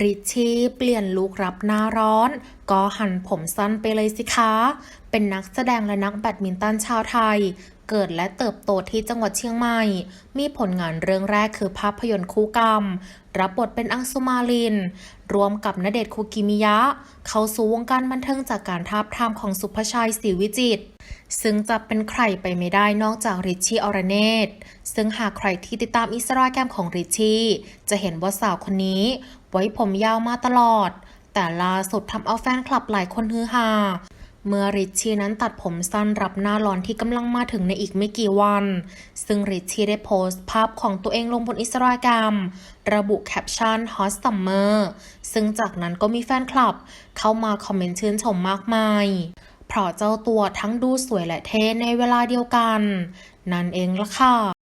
ริชชี่เปลี่ยนลุครับหน้าร้อน ก็หันผมสั้นไปเลยสิคะ เป็นนักแสดงและนักแบดมินตันชาวไทย เกิดและเติบโตที่จังหวัดเชียงใหม่ มีผลงานเรื่องแรกคือภาพยนตร์คู่กรรม รับบทเป็นอังสุมาลิน รวมกับณเดชน์คุกิมิยะ เข้าสู่วงการบันเทิงจากการทาบทามของสุภชัยศรีวิจิต ซึ่งจะเป็นใครไปไม่ได้นอกจากริชชี่อรเนตซึ่งหากใครที่ติดตามอินสตาแกรมของริชชี่จะเห็นว่าสาวคนนี้ไว้ผมยาวมาตลอด แต่ล่าสุดทำเอาแฟนคลับหลายคนฮือฮาเมื่อริชชี่นั้นตัดผมสั้นรับหน้าร้อนที่กำลังมาถึงในอีกไม่กี่วัน ซึ่งริชชี่ได้โพสต์ภาพของตัวเองลงบนอินสตาแกรมระบุแคปชั่น Hot Summer ซึ่งจากนั้นก็มีแฟนคลับเข้ามาคอมเมนต์ชื่นชมมากมาย เพราะเจ้าตัวทั้งดูสวยและเท่ในเวลาเดียวกัน นั่นเองละค่ะ